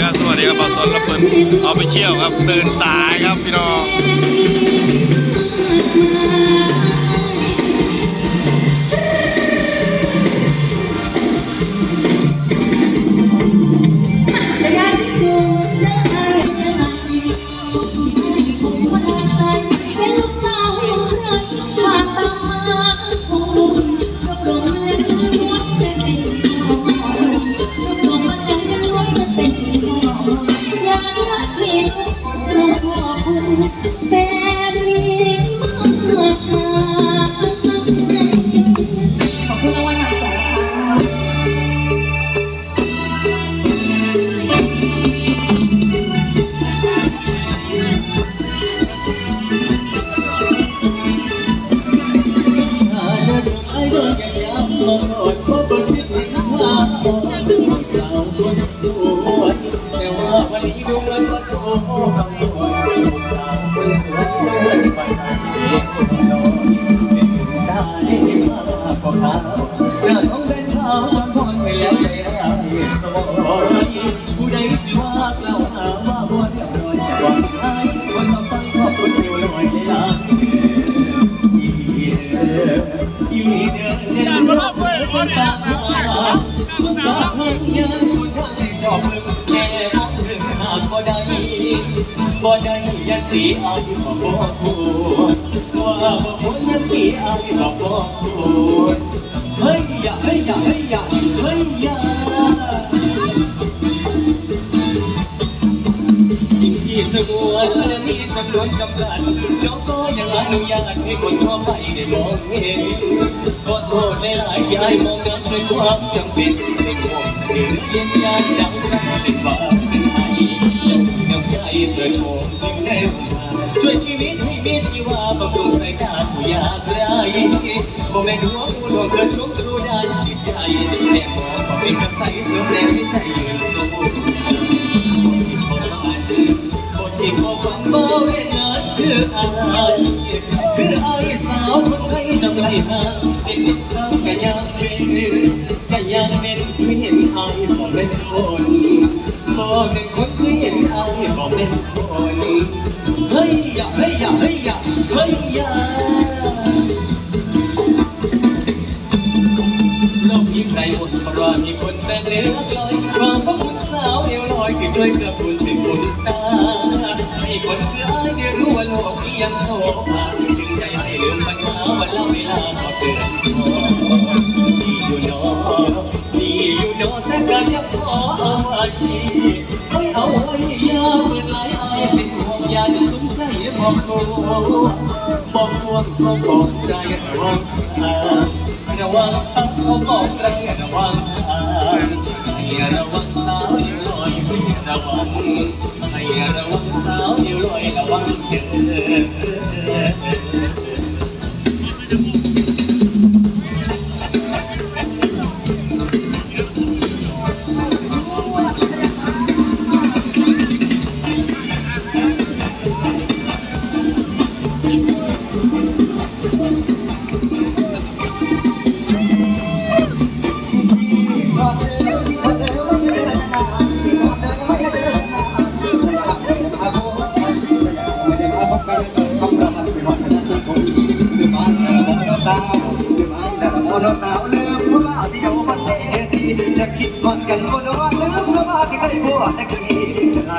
ครับสวัสดีครับบอลต้นรับเปิดออฟฟิเชียลครับ ตื่นสายครับพี่น้อง สีอายบ่บ่ควรว่าบ่ควรยันสีอายบ่บ่ควรเฮ้ยอย่าเฮ้ยอย่าเฮ้ยอย่าเฮ้ยอย่าสิ่งที่สงวนและมีจำนวนจำกัดเจ้าก็ยังอนุญาตให้คนทั่วไปได้มองเห็นขอโทษในหลายยายมองน้ำเป็นความจำเป็นในความเสนอเย็นยานดัง ออายคืออายสาวคนไทยจำไรหาเป็นนิทานก็ยังเป็นก็ยังเป็นคือเห็นอายบอกเป็นคนบอกเป็นคนคือเห็นอายบอกเป็นคน ลกนี้ใครหมดเพราะมีคนแต่เรือลอยความพระคุณสาวเอวลอยที่ช่วยเกือบคุณถึงคุณตามีคนคืออ้ายได้รู้ว่าโลกนี้ยังโศกมาถึงใจให้ลืมปัญหาวันเล่าเวลาพอเกินพอดีอยู่นอดีอยู่นอแต่ก็ยังขอเอาไว้เฮ้ยเอาไว้ยาเปิดหลายอายเป็นห่วงยาจะสงสัยบอกโอ้บอกห่วงก็บอกใจระวังทา ระวังเขาบอกระระวังทางให้ระวัง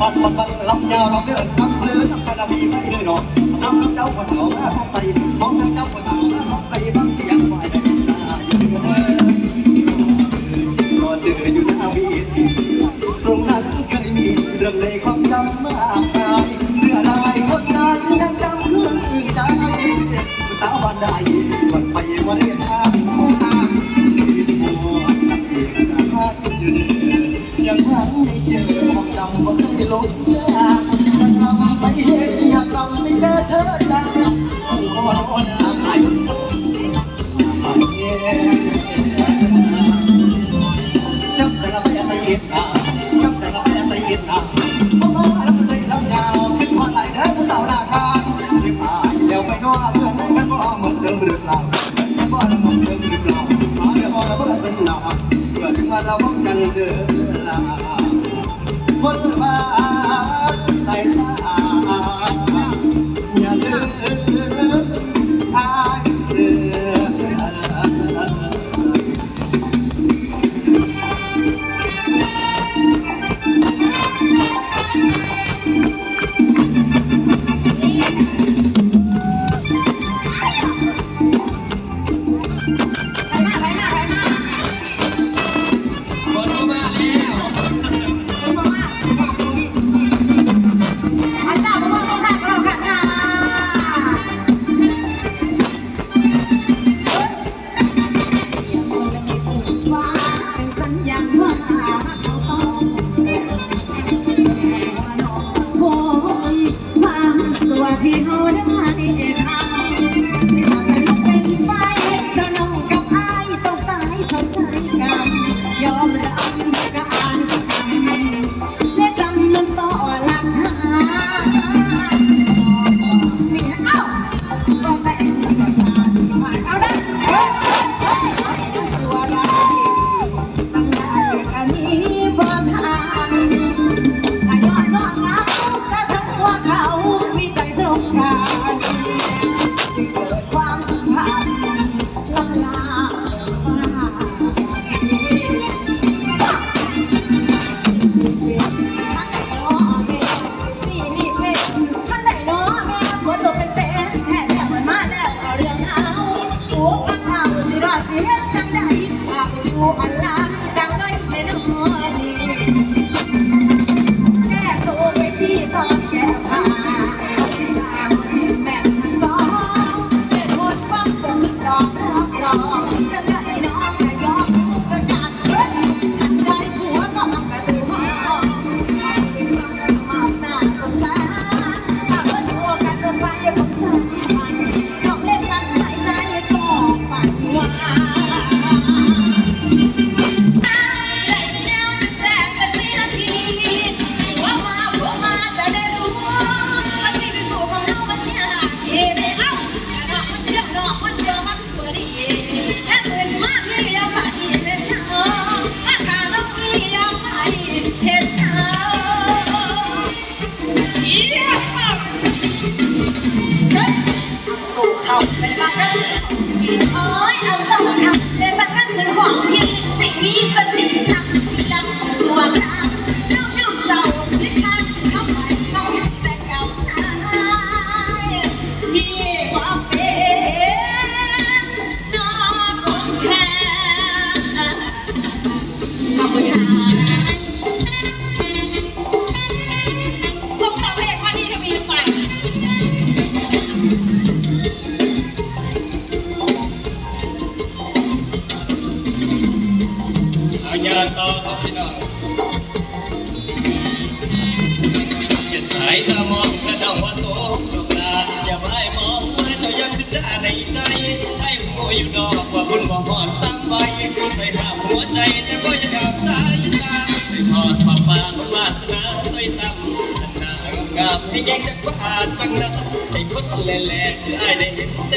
บังบังบังลำยาวลำเดินลำเลือนลำสาวีไม่เลยดอกนำน้ำเจ้าหัวสาวหน้าท้องใส่มองน้ำเจ้าหัวสาวหน้าท้องใส่บังเสียงไหวได้ยินตาก่เดินอนเจออยู่หน้าวีทีตรงนั้นเคยมีเรื่องในความจำมาก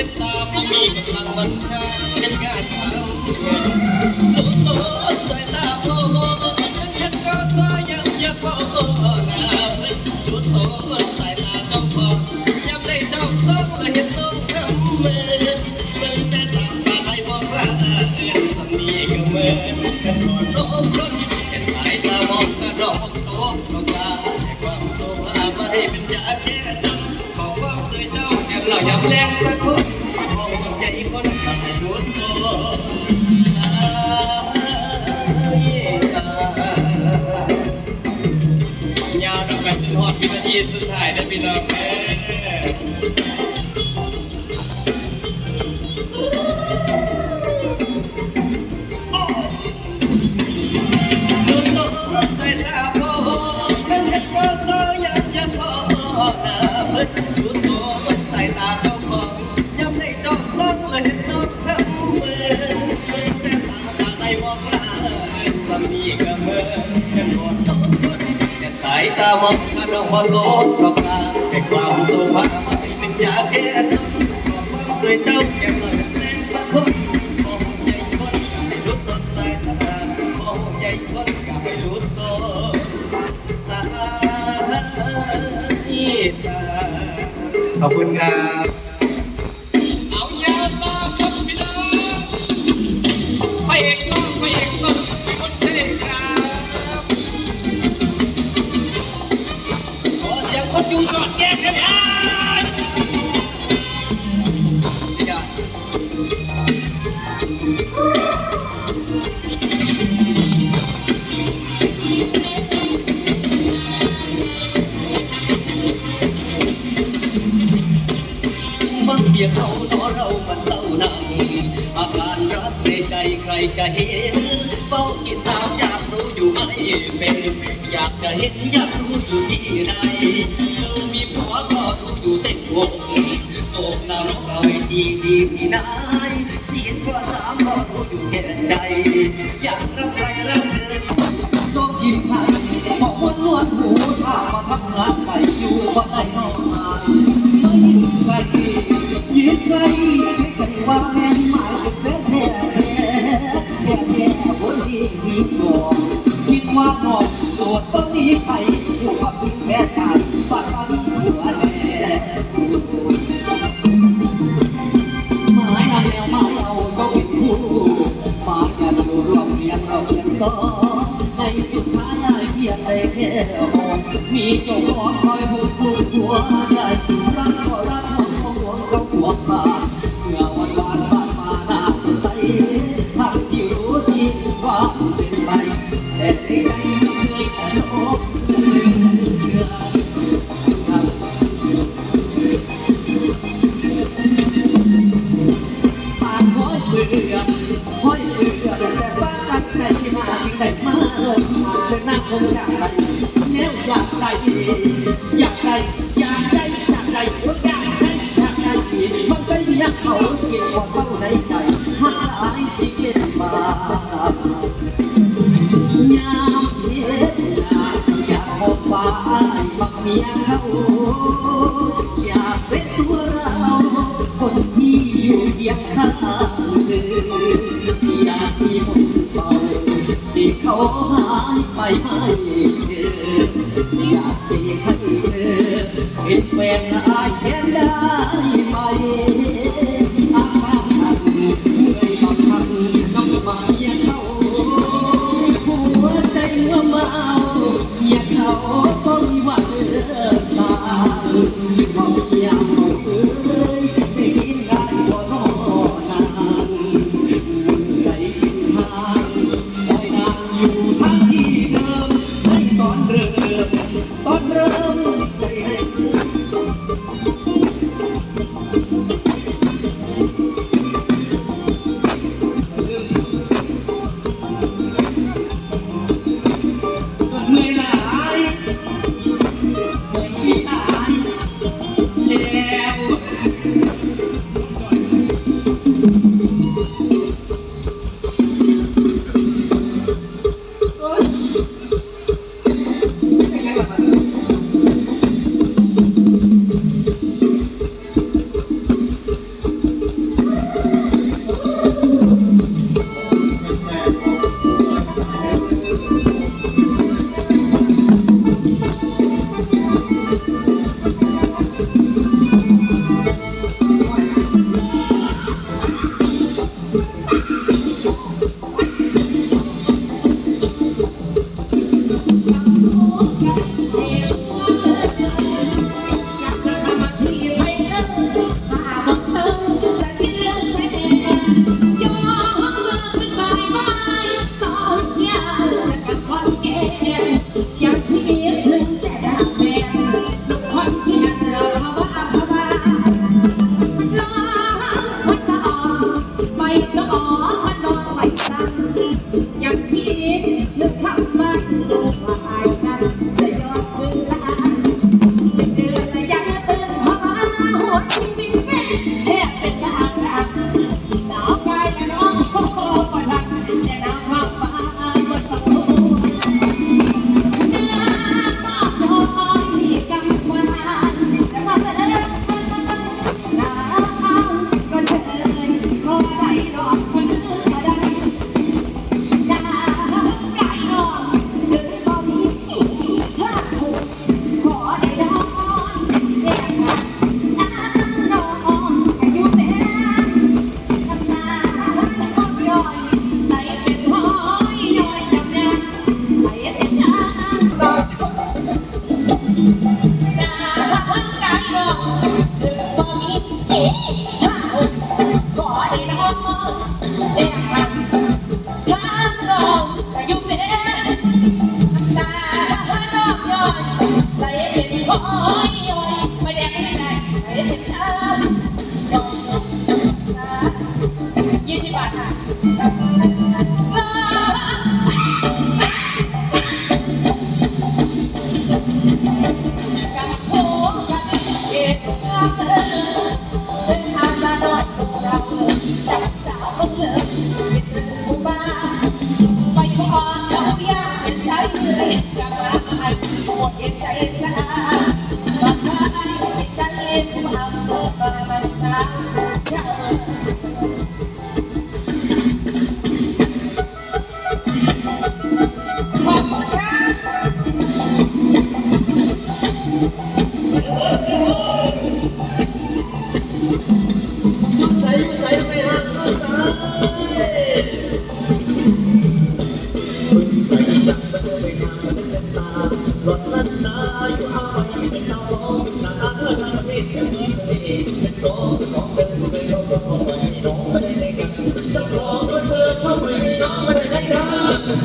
ติดตามมามีกำลังบัญชาเป็นงานเขาโอ้โหสายตาพ่อฉันยังก็ฟ้ายังยังพ่อนาเป็นชุดโตสายตาต้องพอจำได้ดอกต้องเห็นต้องทำเมื่อเป็นแต่ตาตาให้มอร่างอ็นทำนี้ก็เหมือนกันก่อนน้องคนเห็นสายตามองกระอกโตดอกลาแต่ความโศกมาให้เป็นยาแก้จนของความสวยเจ้าแก้มเหล่ายำแรงสัก วินาทีสุดท้ายนะพี่น้อง องถ้าน้องบ่โลภดอกลาเป็นความสุภาพไม่เป็นยาแก้ทุกข์ความสวยเจ้าแก่หน่อยแรงสักคนมองใหญ่คนกับไม่รู้ต้นสายตามองใหญ่คนกับไม่รู้ต้นสายตาขอบคุณครับ นาอาการรักในใจใครจะเห็นเฝ้ากินตามอยากรู้อยู่ไม่เป็น อยากจะเห็นอยากรู้อยู่ที่ใดเธอมีผัวก็รู้อยู่เต็มวงตกนรกเอาไว้ที่ดีที่ไหนเสียงก็สามก็รู้อยู่แก่ใจ อยากรับใครรับเธอต้องยิ้มให้บอกว่านวดหูถ้ามาทำงานไปอยู่บ้านไหนนอนมาไม่ยืนไกลยืนไกลใคร ไปอยู่กับพี่แม่ตายบ้านบ้านหัวแลหมายนำแนวมาเอาก็เป็นคู่มาอย่าดูเราเรียนเราเรียนสอนในสุดท้ายได้เพียงแต่แค่มองมีเจ้าของ เป็นนั่งคงอยากไปแล้วอยากได้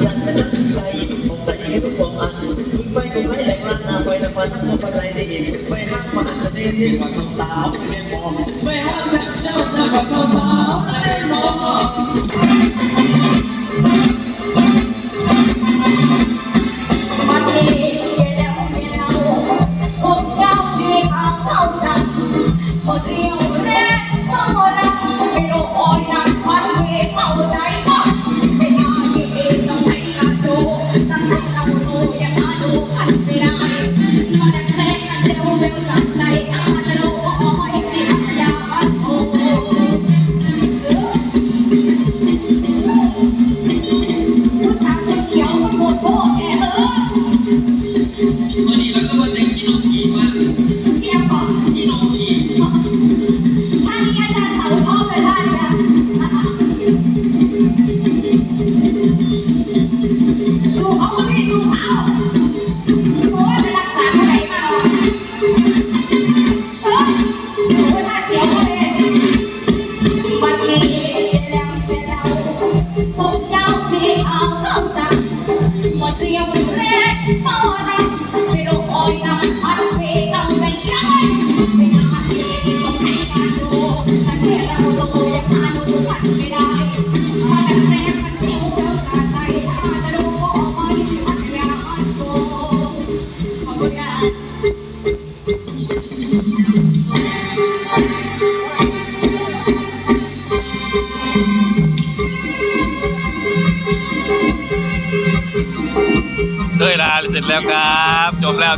ยังต้งใจผมใจให้ทุกความอันมึงไปกูไม่แหลกลานนาไปละมันทำอะไรได้อีกไม่ห้ามาจะได้เรียกว่าสาวไม่ได้มอไม่ห้ามแต่เจ้าเจ้ากับสาวไม่ได้มอง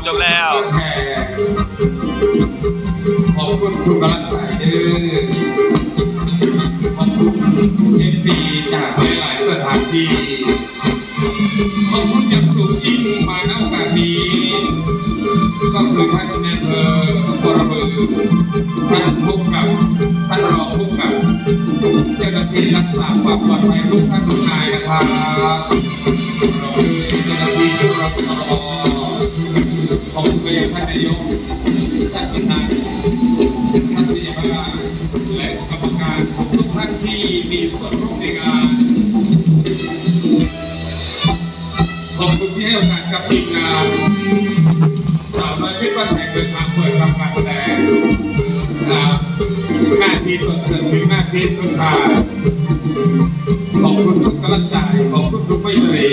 จบแล้วจบแล้ว ขอบคุณทุกกำลังใจด้อขอบคุณเอฟซีจากหลายๆสถานที่ขอบคุณอย่างสูงยิ่งมาณโอกาสนี้ก็คือท่านนอำเภอปรบือท่านผู้กำกับท่านรองผู้กกับเจ้าหน้าที่รักษาความปลอดภัยทุกท่านทุกนายนะครับ มีส่วนร่วมในงานขอบคุณที่ให้โอกาสกับทีมงานสาวน้อยพิษบ้าแห่งเดินทางเปิดทำการแสดงนะครับหน้าที่ต้นจนถึงหน้าที่สุดท้ายขอบคุณทุกกำลังใจขอบคุณทุกไมตรี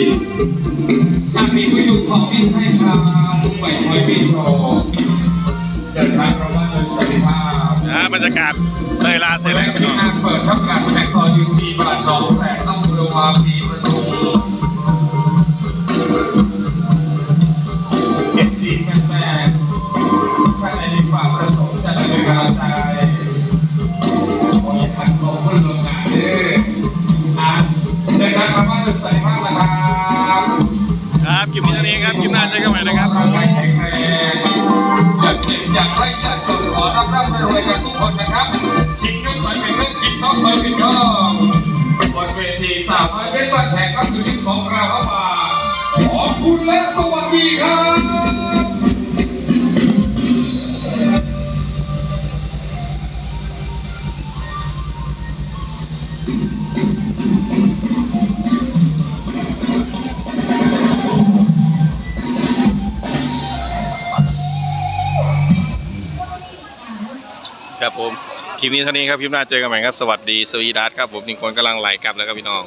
จากนี้ก็อยู่ของพี่ชายครับไปคอยพี่ชว์เดินทางประมาณโดยสวัสดิภาพนะบรรยากาศ เลยลาเสร็เสร็จจแล้แล้ววครับพี่น้องที่งานเปิดทำการแข่งต่อยูทีบานหนองแสงต้องบริวาร อยากเจ็บอยากไล่อยากจนขอรับรับรวยกันทุกคนนะครับกินเงินไปเป็นเงินกินทองไปเป็นทองบนเวทีสาวน้อยเพชรบ้านแพงก็คือที่ของเราเข้ามาขอบคุณและสวัสดีครับ ครับผมคลิปนี้เท่านี้ครับคลิปหน้าเจอกันใหม่ครับสวัสดีสวีดัสครับผมหนิงคนกำลังไหลกลับแล้วครับพี่น้อง